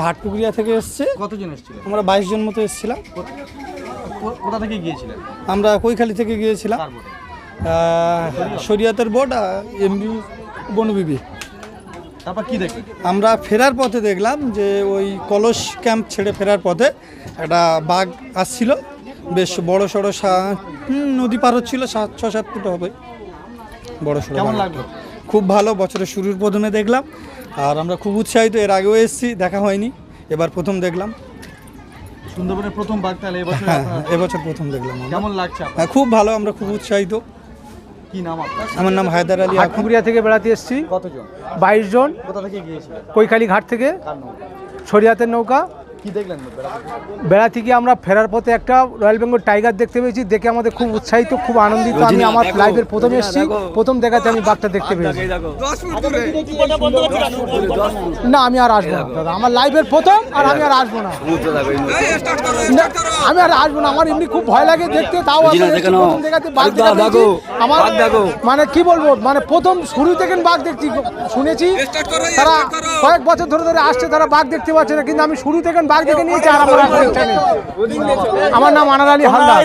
হাটপুকুরিয়া থেকে এসছে। কতজন এসেছিলেন আমরা বাইশ জন মতো এসেছিলাম। কোথা থেকে গিয়েছিলেন? আমরা কৈখালি থেকে গিয়েছিলাম। শরিয়াতের বোর্ড এমবি বনবিবি তারপর কি দেখলেন? আমরা ফেরার পথে দেখলাম যে ওই কলস ক্যাম্প ছেড়ে ফেরার পথে একটা বাঘ আসছিল। বেশ বড় সড়ো নদী পার হচ্ছিল সাত ছ সাত ফুট হবে। বড় সড়ো কেমন। লাগল? খুব ভালো বছরের শুরুর প্রথমে দেখলাম। আর আমরা খুব উৎসাহিত এর আগেও এসেছি দেখা হয়নি। এবার প্রথম দেখলাম। সুন্দরবনের প্রথম বাঘ তাহলে এবছর হ্যাঁ এবছর প্রথম দেখলাম আমরা। কেমন লাগছে আপনার? হ্যাঁ, খুব ভালো আমরা খুব উৎসাহিত। কি নাম আপনার? আমার নাম হায়দার আলী। হাটপুকুরিয়া থেকে বেড়াতে এসেছি। কতজন? বাইশ জন। কোথা থেকে গিয়েছিলেন? কৈখালি ঘাট থেকে। কার নৌকা? ছড়িয়াতের নৌকা। কি দেখলেন বেড়াতে? বেড়া থেকে? আমরা ফেরার পথে একটা রয়্যাল বেঙ্গল টাইগার দেখতে পেয়েছি দেখে আমাদের খুব উৎসাহিত খুব আনন্দিত। আমি আমার লাইফের প্রথম এসেছি প্রথম দেখাতে আমি বাঘটা দেখতে পেয়েছি। না আমি আর আসব না দাদা। আমার লাইফের প্রথম আর আমি আর আসব না। আমি আর আসব না। আমার এমনি খুব ভয় লাগে দেখতে তাও দেখাতে বাঘ আমার মানে কি বলব মানে প্রথম শুরু থেকে বাঘ দেখছি শুনেছি। তারা কয়েক বছর ধরে ধরে আসছে তারা বাঘ দেখতে পাচ্ছে না কিন্তু আমি শুরু থেকে থেকে নিয়েছি আর আমার। আমার নাম আনার আলী হালদার